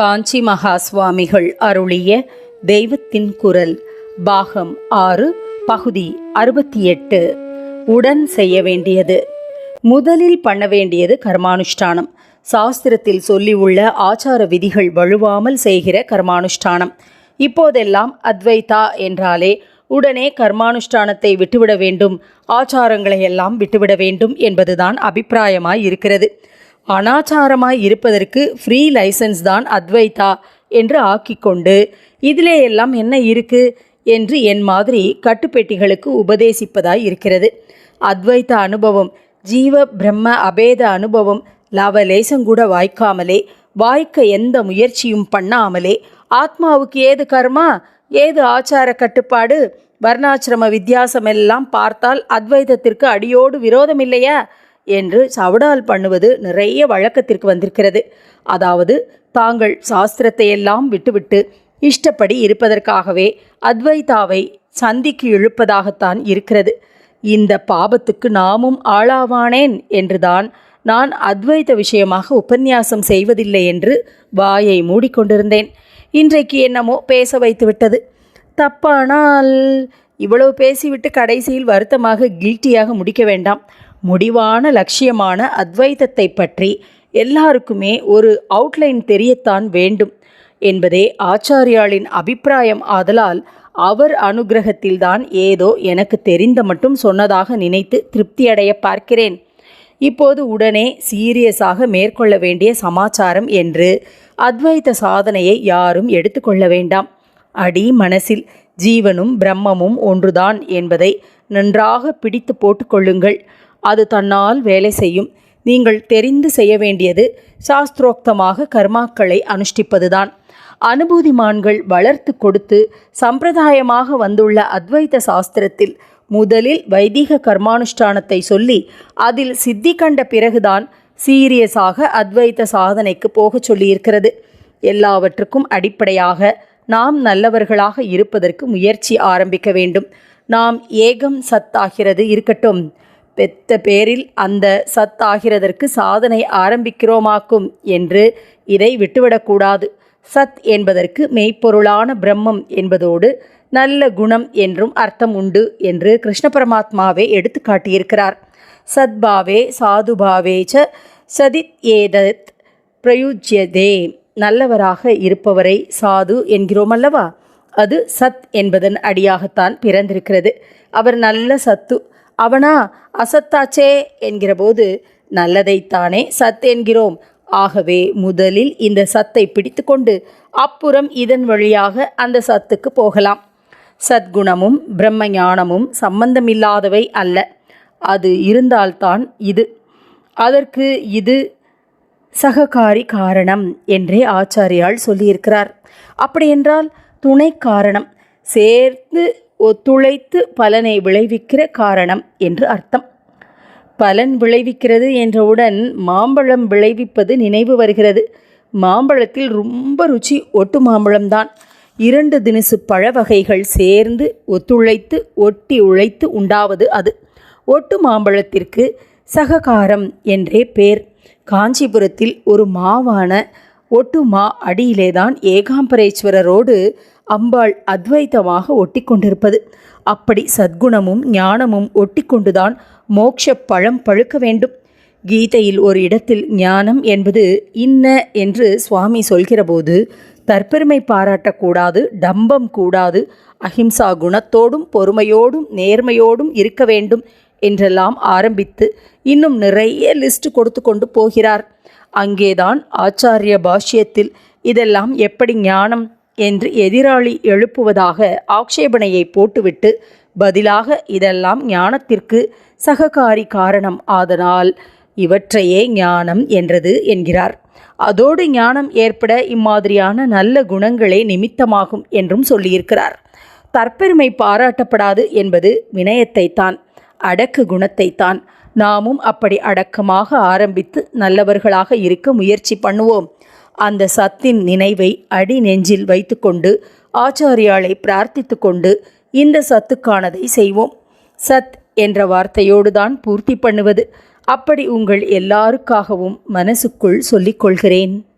காஞ்சி மகா சுவாமிகள் அருளிய தெய்வத்தின் குரல் பாகம் ஆறு பகுதி அறுபத்தி எட்டு உடன் செய்ய வேண்டியது. முதலில் பண்ண வேண்டியது கர்மானுஷ்டானம். சாஸ்திரத்தில் சொல்லி உள்ள ஆச்சார விதிகள் வழுவாமல் செய்கிற கர்மானுஷ்டானம். இப்போதெல்லாம் அத்வைதா என்றாலே உடனே கர்மானுஷ்டானத்தை விட்டுவிட வேண்டும் ஆச்சாரங்களை எல்லாம் விட்டுவிட வேண்டும் என்பதுதான் அபிப்பிராயமாய் இருக்கிறது. அனாச்சாரமாய் இருப்பதற்கு ஃப்ரீ லைசன்ஸ் தான் அத்வைதா என்று ஆக்கிக்கொண்டு இதிலே எல்லாம் என்ன இருக்கு என்று என் மாதிரி கட்டுப்பெட்டிகளுக்கு உபதேசிப்பதாய் இருக்கிறது. அத்வைத அனுபவம் ஜீவ பிரம்ம அபேத அனுபவம் லவலேசங்கூட வாய்க்காமலே வாய்க்க எந்த முயற்சியும் பண்ணாமலே ஆத்மாவுக்கு ஏது கர்மா ஏது ஆச்சார கட்டுப்பாடு வர்ணாசிரம வித்தியாசம் எல்லாம் பார்த்தால் அத்வைதத்திற்கு அடியோடு விரோதம் இல்லையா? என்று சவடால் பண்ணுவது நிறைய வழக்கத்திற்கு வந்திருக்கிறது. அதாவது தாங்கள் சாஸ்திரத்தை எல்லாம் விட்டுவிட்டு இஷ்டப்படி இருப்பதற்காகவே அத்வைதாவை சந்திக்கு இழுப்பதாகத்தான் இருக்கிறது. இந்த பாபத்துக்கு நாமும் ஆளாவானேன் என்றுதான் நான் அத்வைத விஷயமாக உபன்யாசம் செய்வதில்லை என்று வாயை மூடிக்கொண்டிருந்தேன். இன்றைக்கு என்னமோ பேச வைத்து விட்டது தப்பானால் இவ்வளவு பேசிவிட்டு கடைசியில் வருத்தமாக கில்ட்டியாக முடிக்க வேண்டாம். முடிவான லட்சியமான அத்வைதத்தை பற்றி எல்லாருக்குமே ஒரு அவுட்லைன் தெரியத்தான் வேண்டும் என்பதே ஆச்சாரியாளின் அபிப்பிராயம். ஆதலால் அவர் அனுகிரகத்தில்தான் ஏதோ எனக்கு தெரிந்த மட்டும் சொன்னதாக நினைத்து திருப்தியடைய பார்க்கிறேன். இப்போது உடனே சீரியஸாக மேற்கொள்ள வேண்டிய சமாச்சாரம் என்று அத்வைத சாதனையை யாரும் எடுத்துக்கொள்ள வேண்டாம். அடி மனசில் ஜீவனும் பிரம்மமும் ஒன்றுதான் என்பதை நன்றாக பிடித்து போட்டுக்கொள்ளுங்கள் அது தன்னால் வேலை செய்யும். நீங்கள் தெரிந்து செய்ய வேண்டியது சாஸ்திரோக்தமாக கர்மாக்களை அனுஷ்டிப்பதுதான். அனுபூதிமான்கள் வளர்த்து கொடுத்து சம்பிரதாயமாக வந்துள்ள அத்வைத சாஸ்திரத்தில் முதலில் வைதிக கர்மானுஷ்டானத்தை சொல்லி அதில் சித்தி கண்ட பிறகுதான் சீரியஸாக அத்வைத சாதனைக்கு போகச் சொல்லியிருக்கிறது. எல்லாவற்றுக்கும் அடிப்படையாக நாம் நல்லவர்களாக இருப்பதற்கு முயற்சி ஆரம்பிக்க வேண்டும். நாம் ஏகம் சத்தாகிறது இருக்கட்டும். பெத்த பேரில் அந்த சத்தாகிறதற்கு சாதனை ஆரம்பிக்கிறோமாக்கும் என்று இதை விட்டுவிடக்கூடாது. சத் என்பதற்கு மெய்ப்பொருளான பிரம்மம் என்பதோடு நல்ல குணம் என்றும் அர்த்தம் உண்டு என்று கிருஷ்ண பரமாத்மாவே எடுத்து காட்டியிருக்கிறார். சத்பாவே சாதுபாவே ச சதித் ஏதத் பிரயுஜ்யதே. நல்லவராக இருப்பவரை சாது என்கிறோம் அல்லவா? அது சத் என்பதன் அடியாகத்தான் பிறந்திருக்கிறது. அவர் நல்ல சத்து அவனா அசத்தாச்சே என்கிறபோது நல்லதைத்தானே சத் என்கிறோம். ஆகவே முதலில் இந்த சத்தை பிடித்துக்கொண்டு அப்புறம் இதன் வழியாக அந்த சத்துக்கு போகலாம். சத்குணமும் பிரம்ம ஞானமும் சம்பந்தமில்லாதவை அல்ல. அது இருந்தால்தான் இது. அதற்கு இது சககாரி காரணம் என்றே ஆச்சாரியால் சொல்லியிருக்கிறார். அப்படியென்றால் துணை காரணம் சேர்த்து ஒத்துழைத்து பலனை விளைவிக்கிற காரணம் என்று அர்த்தம். பலன் விளைவிக்கிறது என்றவுடன் மாம்பழம் விளைவிப்பது நினைவு வருகிறது. மாம்பழத்தில் ரொம்ப ருச்சி ஒட்டு மாம்பழம்தான். இரண்டு தினசு பழ வகைகள் சேர்ந்து ஒத்துழைத்து ஒட்டி உழைத்து உண்டாவது அது. ஒட்டு மாம்பழத்திற்கு சககாரம் என்றே பேர். காஞ்சிபுரத்தில் ஒரு மாவான ஒட்டுமா அடியிலேதான் ஏகாம்பரேஸ்வரரோடு அம்பாள் அத்வைத்தமாக ஒட்டி கொண்டிருப்பது அப்படி சத்குணமும் ஞானமும் ஒட்டி கொண்டுதான் மோட்ச பழம் பழுக்க வேண்டும். கீதையில் ஒரு இடத்தில் ஞானம் என்பது இன்ன என்று சுவாமி சொல்கிறபோது தற்பெருமை பாராட்டக்கூடாது டம்பம் கூடாது அஹிம்சா குணத்தோடும் பொறுமையோடும் நேர்மையோடும் இருக்க வேண்டும் என்றெல்லாம் ஆரம்பித்து இன்னும் நிறைய லிஸ்ட் கொடுத்து கொண்டு போகிறார். அங்கேதான் ஆச்சாரிய பாஷ்யத்தில் இதெல்லாம் எப்படி ஞானம் என்று எதிராளி எழுப்புவதாக ஆக்ஷேபனையை போட்டுவிட்டு பதிலாக இதெல்லாம் ஞானத்திற்கு சககாரி காரணம். ஆதனால் இவற்றையே ஞானம் என்றது என்கிறார். அதோடு ஞானம் ஏற்பட இம்மாதிரியான நல்ல குணங்களே நிமித்தமாகும் என்றும் சொல்லியிருக்கிறார். தற்பெருமை பாராட்டப்படாது என்பது வினயத்தைத்தான் அடக்கு குணத்தைத்தான் நாமும் அப்படி அடக்கமாக ஆரம்பித்து நல்லவர்களாக இருக்க முயற்சி பண்ணுவோம். அந்த சத்தின் நினைவை அடி நெஞ்சில் வைத்துக்கொண்டு ஆச்சாரியாளை பிரார்த்தித்து கொண்டு இந்த சத்துக்கானதை செய்வோம். சத் என்ற வார்த்தையோடு தான் பூர்த்தி பண்ணுவது. அப்படி உங்கள் எல்லாருக்காகவும் மனசுக்குள் சொல்லிக் கொள்கிறேன்.